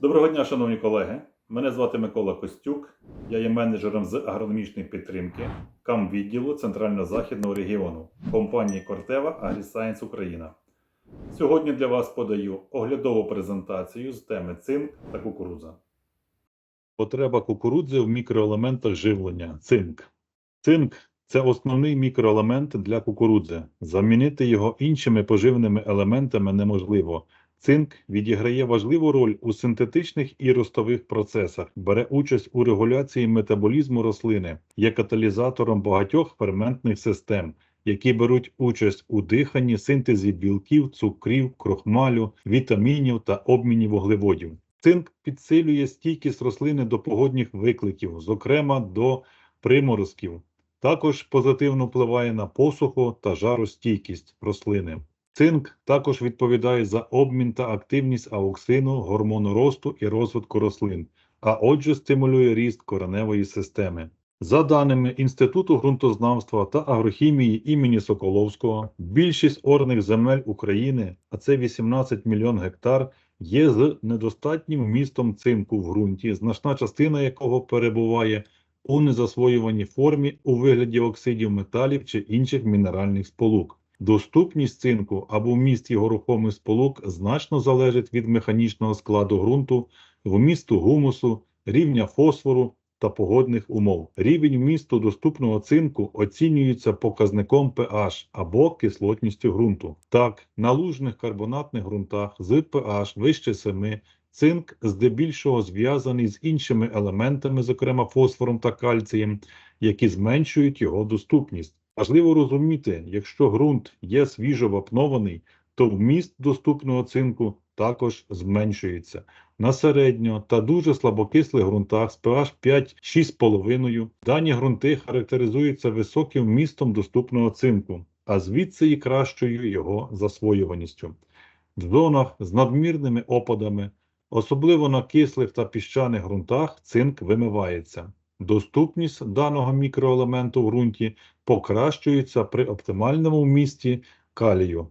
Доброго дня, шановні колеги. Мене звати Микола Костюк. Я є менеджером з агрономічної підтримки КАМ відділу Центрально-Західного регіону компанії Кортева Агрісайенс Україна. Сьогодні для вас подаю оглядову презентацію з теми цинк та кукурудза. Потреба кукурудзи в мікроелементах живлення цинк. Цинк це основний мікроелемент для кукурудзи. Замінити його іншими поживними елементами неможливо. Цинк відіграє важливу роль у синтетичних і ростових процесах, бере участь у регуляції метаболізму рослини, є каталізатором багатьох ферментних систем, які беруть участь у диханні, синтезі білків, цукрів, крохмалю, вітамінів та обміні вуглеводів. Цинк підсилює стійкість рослини до погодних викликів, зокрема до приморозків. Також позитивно впливає на посуху та жаростійкість рослини. Цинк також відповідає за обмін та активність ауксину, гормону росту і розвитку рослин, а отже стимулює ріст кореневої системи. За даними Інституту ґрунтознавства та агрохімії імені Соколовського, більшість орних земель України, а це 18 мільйон гектар, є з недостатнім вмістом цинку в ґрунті, значна частина якого перебуває у незасвоюваній формі у вигляді оксидів металів чи інших мінеральних сполук. Доступність цинку або вміст його рухомих сполук значно залежить від механічного складу ґрунту, вмісту гумусу, рівня фосфору та погодних умов. Рівень вмісту доступного цинку оцінюється показником pH або кислотністю ґрунту. Так, на лужних карбонатних ґрунтах з pH вище 7 цинк здебільшого зв'язаний з іншими елементами, зокрема фосфором та кальцієм, які зменшують його доступність. Важливо розуміти, якщо ґрунт є свіжо вапнований, то вміст доступного цинку також зменшується. На середньо та дуже слабокислих ґрунтах з pH 5-6,5 дані ґрунти характеризуються високим вмістом доступного цинку, а звідси і кращою його засвоюваністю. В зонах з надмірними опадами, особливо на кислих та піщаних ґрунтах, цинк вимивається. Доступність даного мікроелементу в ґрунті покращується при оптимальному вмісті калію.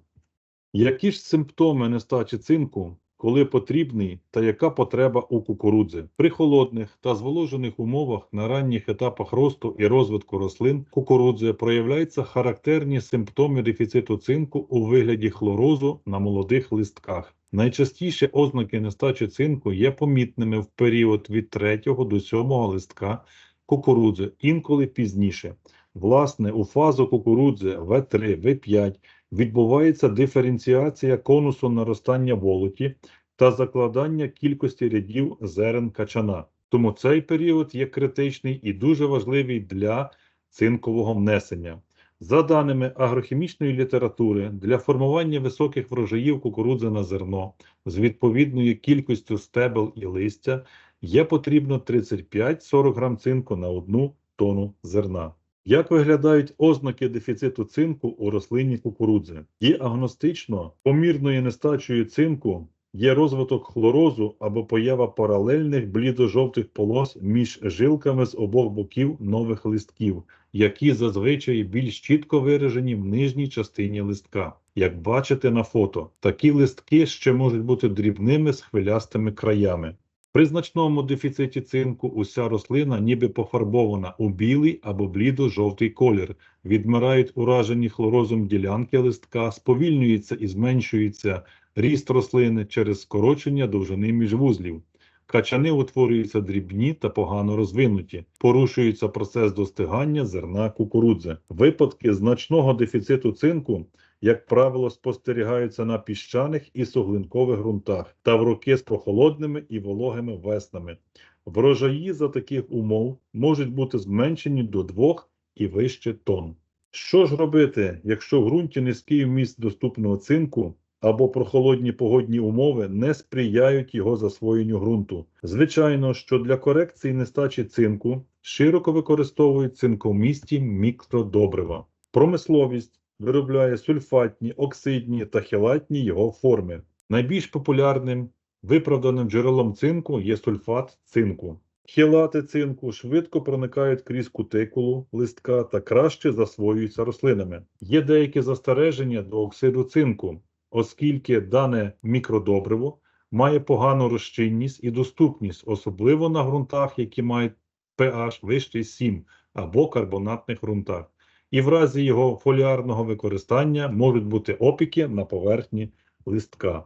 Які ж симптоми нестачі цинку, коли потрібний та яка потреба у кукурудзи? При холодних та зволожених умовах на ранніх етапах росту і розвитку рослин кукурудзи проявляються характерні симптоми дефіциту цинку у вигляді хлорозу на молодих листках. Найчастіше ознаки нестачі цинку є помітними в період від 3 до 7 листка кукурудзи, інколи пізніше. Власне, у фазу кукурудзи В3, В5 відбувається диференціація конусу наростання волоті та закладання кількості рядів зерен качана. Тому цей період є критичний і дуже важливий для цинкового внесення. За даними агрохімічної літератури, для формування високих врожаїв кукурудзи на зерно з відповідною кількістю стебел і листя є потрібно 35-40 грам цинку на одну тонну зерна. Як виглядають ознаки дефіциту цинку у рослині кукурудзи? Діагностично помірною нестачею цинку є розвиток хлорозу або поява паралельних блідо-жовтих полос між жилками з обох боків нових листків, які зазвичай більш чітко виражені в нижній частині листка. Як бачите на фото, такі листки ще можуть бути дрібними з хвилястими краями. При значному дефіциті цинку уся рослина ніби пофарбована у білий або блідо-жовтий колір, відмирають уражені хлорозом ділянки листка, сповільнюється і зменшується ріст рослини через скорочення довжини міжвузлів. Качани утворюються дрібні та погано розвинуті, порушується процес достигання зерна кукурудзи. Випадки значного дефіциту цинку як правило, спостерігаються на піщаних і суглинкових ґрунтах та в роки з прохолодними і вологими веснами. Врожаї за таких умов можуть бути зменшені до 2 і вище тонн. Що ж робити, якщо в ґрунті низький вміст доступного цинку або прохолодні погодні умови не сприяють його засвоєнню ґрунту? Звичайно, що для корекції нестачі цинку широко використовують цинковмісті мікродобрива. Промисловість виробляє сульфатні, оксидні та хелатні його форми. Найбільш популярним виправданим джерелом цинку є сульфат цинку. Хелати цинку швидко проникають крізь кутикулу листка та краще засвоюються рослинами. Є деякі застереження до оксиду цинку, оскільки дане мікродобриво має погану розчинність і доступність, особливо на ґрунтах, які мають pH вищий 7 або карбонатних ґрунтах. І в разі його фоліарного використання можуть бути опіки на поверхні листка.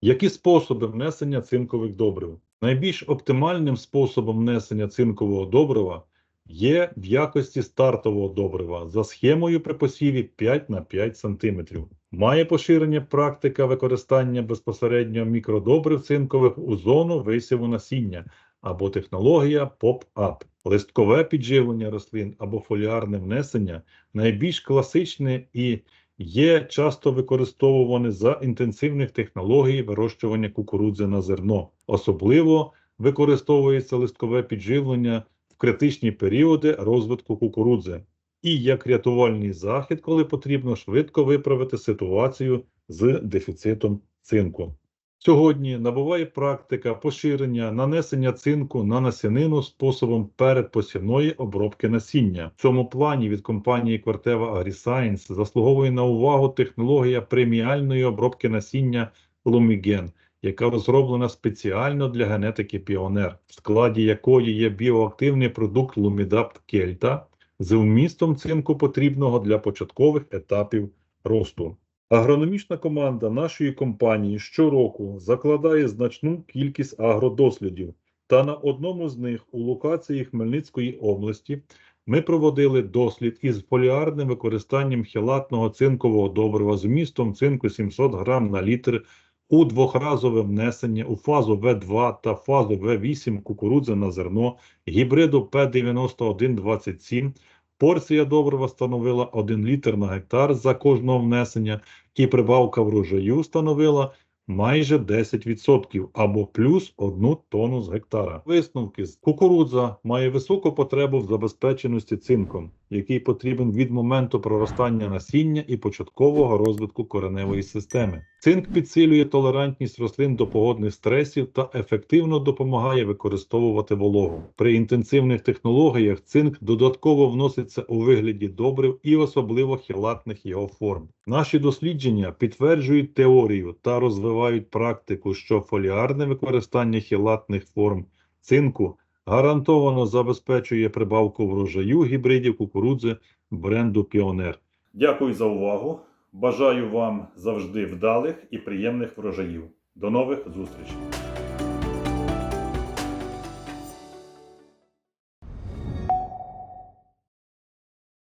Які способи внесення цинкових добрив? Найбільш оптимальним способом внесення цинкового добрива є в якості стартового добрива за схемою при посіві 5 на 5 см. Має поширення практика використання безпосередньо мікродобрив цинкових у зону висіву насіння або технологія поп-ап. Листкове підживлення рослин або фоліарне внесення найбільш класичне і є часто використовуване за інтенсивних технологій вирощування кукурудзи на зерно. Особливо використовується листкове підживлення в критичні періоди розвитку кукурудзи і як рятувальний захід, коли потрібно швидко виправити ситуацію з дефіцитом цинку. Сьогодні набуває практика поширення нанесення цинку на насінину способом передпосівної обробки насіння. В цьому плані від компанії Квартева AgriScience заслуговує на увагу технологія преміальної обробки насіння Lumigen, яка розроблена спеціально для генетики Піонер, в складі якої є біоактивний продукт Lumidapt Kelta з вмістом цинку потрібного для початкових етапів росту. Агрономічна команда нашої компанії щороку закладає значну кількість агродослідів, та на одному з них у локації Хмельницької області ми проводили дослід із фоліарним використанням хелатного цинкового добрива з вмістом цинку 700 грам на літр у двохразове внесення у фазу В2 та фазу В8 кукурудзи на зерно гібриду П9127. Порція добрива становила 1 літр на гектар за кожного внесення, і прибавка врожаю становила майже 10% або плюс 1 тонну з гектара. Висновки кукурудза має високу потребу в забезпеченості цинком, який потрібен від моменту проростання насіння і початкового розвитку кореневої системи. Цинк підсилює толерантність рослин до погодних стресів та ефективно допомагає використовувати вологу. При інтенсивних технологіях цинк додатково вноситься у вигляді добрив і особливо хілатних його форм. Наші дослідження підтверджують теорію та розвивають практику, що фоліарне використання хілатних форм цинку гарантовано забезпечує прибавку врожаю гібридів кукурудзи бренду Піонер. Дякую за увагу. Бажаю вам завжди вдалих і приємних врожаїв. До нових зустрічей!